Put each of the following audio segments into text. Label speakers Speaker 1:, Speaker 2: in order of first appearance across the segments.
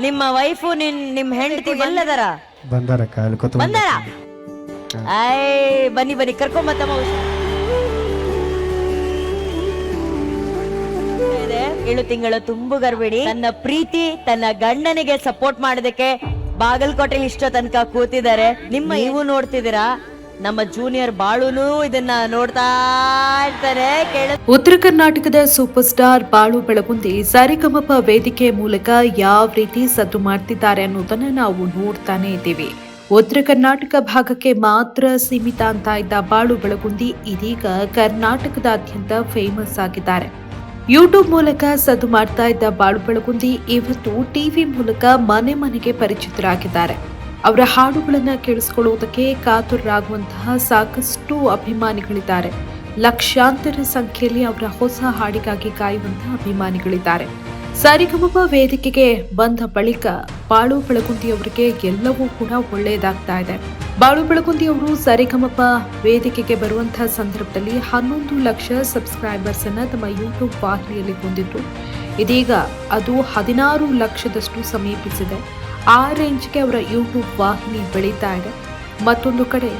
Speaker 1: ನಿಮ್ಮ ವೈಫು ನಿನ್ ನಿಮ್ ಹೆಂಡತಿ ಎಲ್ಲದರ
Speaker 2: ಬಂದಾರಕ್ಕ ಕಾಲು ಕೂತು
Speaker 1: ಬಂದಾರ? ಆಯ್ ಬನ್ನಿ ಬನ್ನಿ ಕರ್ಕೊಂಬತ್ತಮ್ಮ ಇದೆ, ಏಳು ತಿಂಗಳು ತುಂಬು ಗರ್ಬಿಡಿ ತನ್ನ ಪ್ರೀತಿ ತನ್ನ ಗಂಡನಿಗೆ ಸಪೋರ್ಟ್ ಮಾಡೋದಕ್ಕೆ ಬಾಗಲಕೋಟೆ ಇಷ್ಟೋ ತನಕ ಕೂತಿದ್ದಾರೆ. ನಿಮ್ಮ ಇವು ನೋಡ್ತಿದ್ದೀರಾ? ನಮ್ಮ ಜೂನಿಯರ್ ಬಾಳುನು ಇದನ್ನ ನೋಡ್ತಾ ಇರ್ತಾರೆ
Speaker 3: ಉತ್ತರ ಕರ್ನಾಟಕದ ಸೂಪರ್ ಸ್ಟಾರ್ ಬಾಳು ಬೆಳಗುಂದಿ ಸಾರಿಕಮಪ ವೇದಿಕೆ ಮೂಲಕ ಯಾವ ರೀತಿ ಸದ್ದು ಮಾಡ್ತಿದ್ದಾರೆ ಅನ್ನೋದನ್ನ ನಾವು ನೋಡ್ತಾನೆ ಇದ್ದೀವಿ. ಉತ್ತರ ಕರ್ನಾಟಕ ಭಾಗಕ್ಕೆ ಮಾತ್ರ ಸೀಮಿತ ಅಂತ ಇದ್ದ ಬಾಳು ಬೆಳಗುಂದಿ ಇದೀಗ ಕರ್ನಾಟಕದಾದ್ಯಂತ ಫೇಮಸ್ ಆಗಿದ್ದಾರೆ. ಯೂಟ್ಯೂಬ್ ಮೂಲಕ ಸದ್ದು ಮಾಡ್ತಾ ಇದ್ದ ಬಾಳು ಬೆಳಗುಂದಿ ಇವತ್ತು ಟಿವಿ ಮೂಲಕ ಮನೆ ಮನೆಗೆ ಪರಿಚಿತರಾಗಿದ್ದಾರೆ. ಅವರ ಹಾಡುಗಳನ್ನು ಕೇಳಿಸ್ಕೊಳ್ಳುವುದಕ್ಕೆ ಕಾತುರರಾಗುವಂತಹ ಸಾಕಷ್ಟು ಅಭಿಮಾನಿಗಳಿದ್ದಾರೆ. ಲಕ್ಷಾಂತರ ಸಂಖ್ಯೆಯಲ್ಲಿ ಅವರ ಹೊಸ ಹಾಡಿಗಾಗಿ ಕಾಯುವಂತಹ ಅಭಿಮಾನಿಗಳಿದ್ದಾರೆ. ಸರಿಗಮಪ ವೇದಿಕೆಗೆ ಬಂದ ಬಳಿಕ ಬಾಳು ಬೆಳಗುಂದಿ ಅವರಿಗೆ ಎಲ್ಲವೂ ಕೂಡ ಒಳ್ಳೆಯದಾಗ್ತಾ ಇದೆ. ಬಾಳು ಬೆಳಗುಂದಿ ಅವರು ಸರಿಗಮಪ ವೇದಿಕೆಗೆ ಬರುವಂತಹ ಸಂದರ್ಭದಲ್ಲಿ ಹನ್ನೊಂದು ಲಕ್ಷ ಸಬ್ಸ್ಕ್ರೈಬರ್ಸ್ ಅನ್ನ ತಮ್ಮ ಯೂಟ್ಯೂಬ್ ವಾಹಿನಿಯಲ್ಲಿ ಹೊಂದಿದ್ರು. ಇದೀಗ ಅದು ಹದಿನಾರು ಲಕ್ಷದಷ್ಟು ಸಮೀಪಿಸಿದೆ. ಆ ರೇಂಜ್ಗೆ ಅವರ ಯೂಟ್ಯೂಬ್ ವಾಹಿನಿ ಬೆಳೀತಾ ಇದೆ. ಮತ್ತೊಂದು ಕಡೆ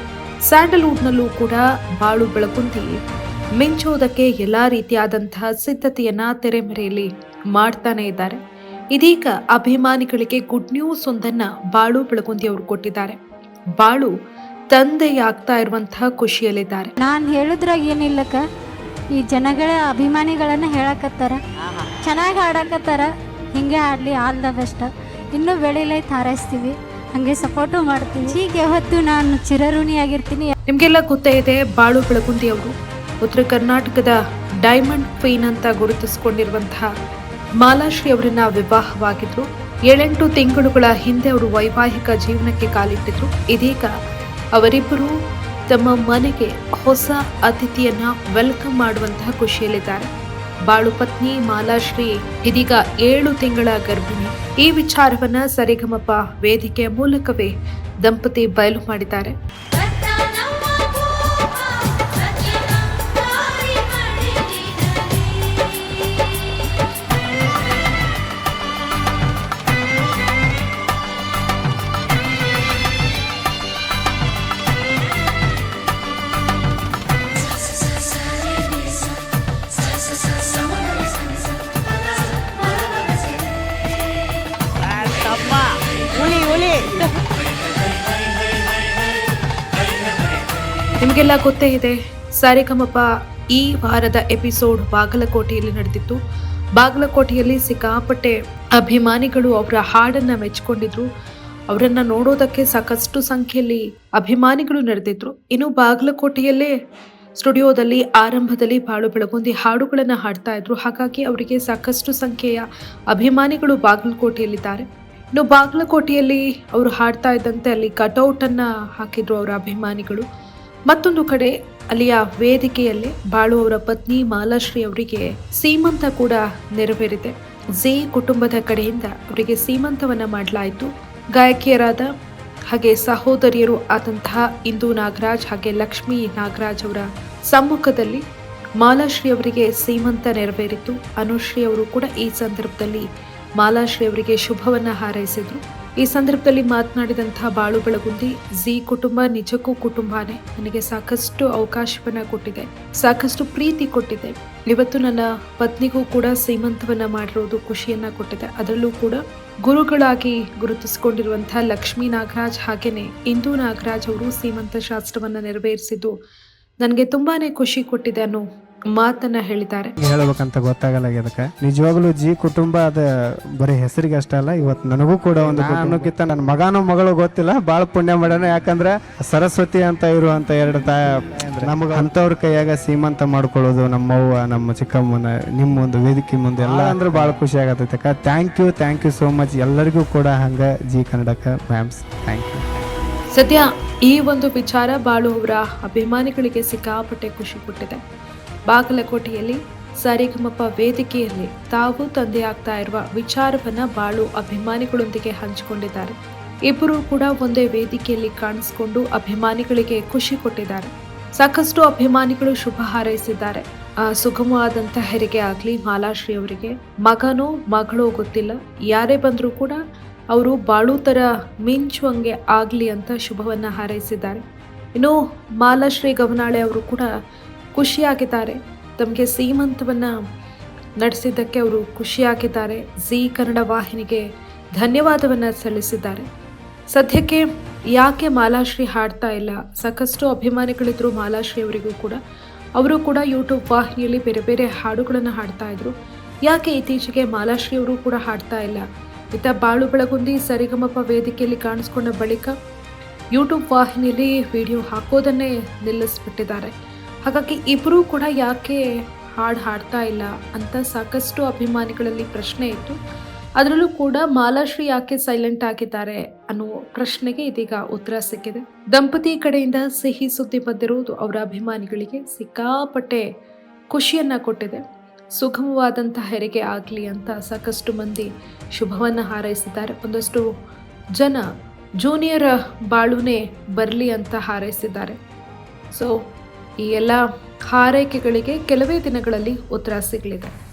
Speaker 3: ಸ್ಯಾಂಡಲ್ವುಡ್ನಲ್ಲೂ ಕೂಡ ಬಾಳು ಬೆಳಗುಂದಿ ಮಿಂಚೋದಕ್ಕೆ ಎಲ್ಲ ರೀತಿಯಾದಂತಹ ಸಿದ್ಧತೆಯನ್ನ ತೆರೆಮರೆಯಲ್ಲಿ ಮಾಡ್ತಾನೆ ಇದ್ದಾರೆ. ಇದೀಗ ಅಭಿಮಾನಿಗಳಿಗೆ ಗುಡ್ ನ್ಯೂಸ್ ಒಂದನ್ನ ಬಾಳು ಬೆಳಗುಂದಿ ಅವರು ಕೊಟ್ಟಿದ್ದಾರೆ. ಬಾಳು ತಂದೆಯಾಗ್ತಾ ಇರುವಂತಹ ಖುಷಿಯಲ್ಲಿದ್ದಾರೆ.
Speaker 4: ನಾನು ಹೇಳಿದ್ರಾಗ ಏನಿಲ್ಲಕ್ಕ ಈ ಜನಗಳ ಅಭಿಮಾನಿಗಳನ್ನ ಹೇಳಕತ್ತಾರ. ಚೆನ್ನಾಗಿ ಆಡಕತ್ತಾರ ಹಿಂಗೆ ಆಡ್ಲಿ ಆಲ್ ದ ಬೆಸ್ಟ್. ಇನ್ನೂ ಬೆಳಿಲೈ ಹಾರೈಸ್ತೀವಿ ಹಂಗೆ ಸಪೋರ್ಟು ಮಾಡ್ತೀನಿ ಹೀಗೆ ಯಾವತ್ತು ನಾನು ಚಿರಋಣಿಯಾಗಿರ್ತೀನಿ.
Speaker 3: ನಿಮಗೆಲ್ಲ ಗೊತ್ತೇ ಇದೆ, ಬಾಳು ಬೆಳಗುಂದಿ ಅವರು ಉತ್ತರ ಕರ್ನಾಟಕದ ಡೈಮಂಡ್ ಕ್ವೀನ್ ಅಂತ ಗುರುತಿಸಿಕೊಂಡಿರುವಂತಹ ಮಾಲಾಶ್ರೀ ಅವರನ್ನ ವಿವಾಹವಾಗಿದ್ರು. ಏಳೆಂಟು ತಿಂಗಳುಗಳ ಹಿಂದೆ ಅವರು ವೈವಾಹಿಕ ಜೀವನಕ್ಕೆ ಕಾಲಿಟ್ಟಿದ್ರು. ಇದೀಗ ಅವರಿಬ್ಬರು ತಮ್ಮ ಮನೆಗೆ ಹೊಸ ಅತಿಥಿಯನ್ನ ವೆಲ್ಕಮ್ ಮಾಡುವಂತಹ ಖುಷಿಯಲ್ಲಿದ್ದಾರೆ. ಬಾಳು ಪತ್ನಿ ಮಾಲಾಶ್ರೀ ಇದೀಗ ಏಳು ತಿಂಗಳ ಗರ್ಭಿಣಿ. ಈ ವಿಚಾರವನ್ನ ಸರಿಗಮಪ ವೇದಿಕೆಯ ಮೂಲಕವೇ ದಂಪತಿ ಬಯಲು ಮಾಡಿದ್ದಾರೆ. ನಿಮಗೆಲ್ಲ ಗೊತ್ತೇ ಇದೆ, ಸಾರಿಗಮಪ ಈ ವಾರದ ಎಪಿಸೋಡ್ ಬಾಗಲಕೋಟೆಯಲ್ಲಿ ನಡೆದಿತ್ತು. ಬಾಗಲಕೋಟೆಯಲ್ಲಿ ಸಿಕ್ಕಾಪಟ್ಟೆ ಅಭಿಮಾನಿಗಳು ಅವರ ಹಾಡನ್ನ ಮೆಚ್ಕೊಂಡಿದ್ರು ಅವರನ್ನ ನೋಡೋದಕ್ಕೆ ಸಾಕಷ್ಟು ಸಂಖ್ಯೆಯಲ್ಲಿ ಅಭಿಮಾನಿಗಳು ನಡೆದಿದ್ರು. ಇನ್ನು ಬಾಗಲಕೋಟೆಯಲ್ಲೇ ಸ್ಟುಡಿಯೋದಲ್ಲಿ ಆರಂಭದಲ್ಲಿ ಬಾಳು ಬೆಳಗೊಂದಿ ಹಾಡುಗಳನ್ನು ಹಾಡ್ತಾ ಇದ್ರು. ಹಾಗಾಗಿ ಅವರಿಗೆ ಸಾಕಷ್ಟು ಸಂಖ್ಯೆಯ ಅಭಿಮಾನಿಗಳು ಬಾಗಲಕೋಟೆಯಲ್ಲಿದ್ದಾರೆ. ಇನ್ನು ಬಾಗಲಕೋಟೆಯಲ್ಲಿ ಅವರು ಹಾಡ್ತಾ ಇದ್ದಂತೆ ಅಲ್ಲಿ ಕಟೌಟನ್ನು ಹಾಕಿದ್ರು ಅವರ ಅಭಿಮಾನಿಗಳು. ಮತ್ತೊಂದು ಕಡೆ, ಅಲ್ಲಿಯ ವೇದಿಕೆಯಲ್ಲಿ ಬಾಳು ಅವರ ಪತ್ನಿ ಮಾಲಾಶ್ರೀ ಅವರಿಗೆ ಸೀಮಂತ ಕೂಡ ನೆರವೇರಿದೆ. ಝೇ ಕುಟುಂಬದ ಕಡೆಯಿಂದ ಅವರಿಗೆ ಸೀಮಂತವನ್ನ ಮಾಡಲಾಯಿತು. ಗಾಯಕಿಯರಾದ ಹಾಗೆ ಸಹೋದರಿಯರು ಆದಂತಹ ಇಂದು ನಾಗರಾಜ್ ಹಾಗೆ ಲಕ್ಷ್ಮೀ ನಾಗರಾಜ್ ಅವರ ಸಮ್ಮುಖದಲ್ಲಿ ಮಾಲಾಶ್ರೀ ಅವರಿಗೆ ಸೀಮಂತ ನೆರವೇರಿತು. ಅನುಶ್ರೀ ಅವರು ಕೂಡ ಈ ಸಂದರ್ಭದಲ್ಲಿ ಮಾಲಾಶ್ರೀ ಅವರಿಗೆ ಶುಭವನ್ನು ಹಾರೈಸಿದ್ರು. ಈ ಸಂದರ್ಭದಲ್ಲಿ ಮಾತನಾಡಿದಂತಹ ಬಾಳು ಬೆಳಗುಂದಿ ಜಿ ಕುಟುಂಬ ನಿಜಕ್ಕೂ ಕುಟುಂಬನೇ. ನನಗೆ ಸಾಕಷ್ಟು ಅವಕಾಶವನ್ನ ಕೊಟ್ಟಿದೆ. ಸಾಕಷ್ಟು ಪ್ರೀತಿ ಕೊಟ್ಟಿದೆ. ಇವತ್ತು ನನ್ನ ಪತ್ನಿಗೂ ಕೂಡ ಸೀಮಂತವನ್ನ ಮಾಡಿರೋದು ಖುಷಿಯನ್ನ ಕೊಟ್ಟಿದೆ. ಅದರಲ್ಲೂ ಕೂಡ ಗುರುಗಳಾಗಿ ಗುರುತಿಸಿಕೊಂಡಿರುವಂತಹ ಲಕ್ಷ್ಮೀ ನಾಗರಾಜ್ ಹಾಗೇನೆ ಇಂದು ನಾಗರಾಜ್ ಅವರು ಸೀಮಂತ ಶಾಸ್ತ್ರವನ್ನ ನೆರವೇರಿಸಿದ್ದು, ನನಗೆ ತುಂಬಾನೇ ಖುಷಿ ಕೊಟ್ಟಿದೆ ಅನ್ನೋ ಮಾತನ್ನ ಹೇಳಿದ್ದಾರೆ.
Speaker 2: ಹೇಳ್ಬೇಕಂತ ಗೊತ್ತಾಗಲ್ಲ ಅದಕ್ಕೆ. ನಿಜವಾಗ್ಲೂ ಜಿ ಕುಟುಂಬ ಅದ ಬರೀ ಹೆಸರಿಗೆ ಅಷ್ಟೇ ಅಲ್ಲ ಇವತ್ತು ನನಗೂ ಕೂಡ ಒಂದು ಅನ್ನೋಕ್ಕಿಂತ ನನ್ನ ಮಗನೋ ಮಗಳು ಗೊತ್ತಿಲ್ಲ ಬಾಳ ಪುಣ್ಯ ಮಾಡೋಣ ಯಾಕಂದ್ರೆ ಸರಸ್ವತಿ ಅಂತ ಇರುವಂತ ಎರಡು ತಾಯ ನಮಗ ಅಂತವ್ರ ಕೈಯಾಗ ಸೀಮಂತ ಮಾಡ್ಕೊಳ್ಳೋದು ನಮ್ಮವ್ವ ನಮ್ಮ ಚಿಕ್ಕಮ್ಮನ ನಿಮ್ಮ ಒಂದು ವೇದಿಕೆ ಮುಂದೆ ಎಲ್ಲ ಅಂದ್ರೆ ಭಾಳ ಖುಷಿ ಆಗತೈತೆ ಅಕ್ಕ thank you thank you so much ಎಲ್ಲರಿಗೂ ಕೂಡ ಹಂಗ ಜಿ ಕನ್ನಡಕ್ಕೆ ಮ್ಯಾಮ್ಸ್ ಥ್ಯಾಂಕ್ ಯು
Speaker 3: ಸದ್ಯ ಈ ಒಂದು ವಿಚಾರ ಬಾಳು ಅವರ ಅಭಿಮಾನಿಗಳಿಗೆ ಸಿಕ್ಕಾಪಟ್ಟೆ ಖುಷಿ ಕೊಟ್ಟಿದೆ. ಬಾಗಲಕೋಟೆಯಲ್ಲಿ ಸರಿಗಮಪ ವೇದಿಕೆಯಲ್ಲಿ ತಾವು ತಂದೆಯಾಗ್ತಾ ಇರುವ ವಿಚಾರವನ್ನ ಬಾಳು ಅಭಿಮಾನಿಗಳೊಂದಿಗೆ ಹಂಚಿಕೊಂಡಿದ್ದಾರೆ. ಇಬ್ಬರು ಕೂಡ ಒಂದೇ ವೇದಿಕೆಯಲ್ಲಿ ಕಾಣಿಸಿಕೊಂಡು ಅಭಿಮಾನಿಗಳಿಗೆ ಖುಷಿ ಕೊಟ್ಟಿದ್ದಾರೆ. ಸಾಕಷ್ಟು ಅಭಿಮಾನಿಗಳು ಶುಭ ಹಾರೈಸಿದ್ದಾರೆ. ಆ, ಸುಗಮವಾದಂಥ ಹೆರಿಗೆ ಆಗಲಿ ಮಾಲಾಶ್ರೀ ಅವರಿಗೆ. ಮಗನೋ ಮಗಳೋ ಗೊತ್ತಿಲ್ಲ. ಯಾರೇ ಬಂದರೂ ಕೂಡ ಅವರು ಬಾಳು ಥರ ಮಿಂಚುವಂಗೆ ಆಗಲಿ ಅಂತ ಶುಭವನ್ನು ಹಾರೈಸಿದ್ದಾರೆ. ಇನ್ನು ಮಾಲಾಶ್ರೀ ಗಮನಾಳೆ ಅವರು ಕೂಡ ಖುಷಿಯಾಗಿದ್ದಾರೆ. ತಮಗೆ ಸೀಮಂತವನ್ನು ನಡೆಸಿದ್ದಕ್ಕೆ ಅವರು ಖುಷಿಯಾಗಿದ್ದಾರೆ. ಜಿ ಕನ್ನಡ ವಾಹಿನಿಗೆ ಧನ್ಯವಾದವನ್ನು ಸಲ್ಲಿಸಿದ್ದಾರೆ. ಸದ್ಯಕ್ಕೆ ಯಾಕೆ ಮಾಲಾಶ್ರೀ ಹಾಡ್ತಾ ಇಲ್ಲ? ಸಾಕಷ್ಟು ಅಭಿಮಾನಿಗಳಿದ್ದರು ಮಾಲಾಶ್ರೀ ಅವರಿಗೂ ಕೂಡ. ಅವರು ಕೂಡ ಯೂಟ್ಯೂಬ್ ವಾಹಿನಿಯಲ್ಲಿ ಬೇರೆ ಬೇರೆ ಹಾಡುಗಳನ್ನು ಹಾಡ್ತಾ ಇದ್ರು. ಯಾಕೆ ಇತ್ತೀಚೆಗೆ ಮಾಲಾಶ್ರೀ ಅವರು ಕೂಡ ಹಾಡ್ತಾ ಇಲ್ಲ? ಇತ್ತ ಬಾಳು ಬೆಳಗುಂದಿ ಸರಿಗಮಪ ವೇದಿಕೆಯಲ್ಲಿ ಕಾಣಿಸ್ಕೊಂಡ ಬಳಿಕ ಯೂಟ್ಯೂಬ್ ವಾಹಿನಿಯಲ್ಲಿ ವಿಡಿಯೋ ಹಾಕೋದನ್ನೇ ನಿಲ್ಲಿಸ್ಬಿಟ್ಟಿದ್ದಾರೆ. ಹಾಗಾಗಿ ಇಬ್ಬರೂ ಕೂಡ ಯಾಕೆ ಹಾಡು ಹಾಡ್ತಾ ಇಲ್ಲ ಅಂತ ಸಾಕಷ್ಟು ಅಭಿಮಾನಿಗಳಲ್ಲಿ ಪ್ರಶ್ನೆ ಇತ್ತು. ಅದರಲ್ಲೂ ಕೂಡ ಮಾಲಾಶ್ರೀ ಯಾಕೆ ಸೈಲೆಂಟ್ ಆಗಿದ್ದಾರೆ ಅನ್ನೋ ಪ್ರಶ್ನೆಗೆ ಇದೀಗ ಉತ್ತರ ಸಿಕ್ಕಿದೆ. ದಂಪತಿ ಕಡೆಯಿಂದ ಸಿಹಿ ಸುದ್ದಿ ಬಂದಿರುವುದು ಅವರ ಅಭಿಮಾನಿಗಳಿಗೆ ಸಿಕ್ಕಾಪಟ್ಟೆ ಖುಷಿಯನ್ನ ಕೊಟ್ಟಿದೆ. ಸುಗಮವಾದಂಥ ಹೆರಿಗೆ ಆಗಲಿ ಅಂತ ಸಾಕಷ್ಟು ಮಂದಿ ಶುಭವನ್ನು ಹಾರೈಸಿದ್ದಾರೆ. ಒಂದಷ್ಟು ಜನ ಜೂನಿಯರ್ ಬಾಳುನೇ ಬರಲಿ ಅಂತ ಹಾರೈಸಿದ್ದಾರೆ. ಸೊ ಈ ಎಲ್ಲ ಹಾರೈಕೆಗಳಿಗೆ ಕೆಲವೇ ದಿನಗಳಲ್ಲಿ ಉತ್ತರ ಸಿಗಲಿದೆ.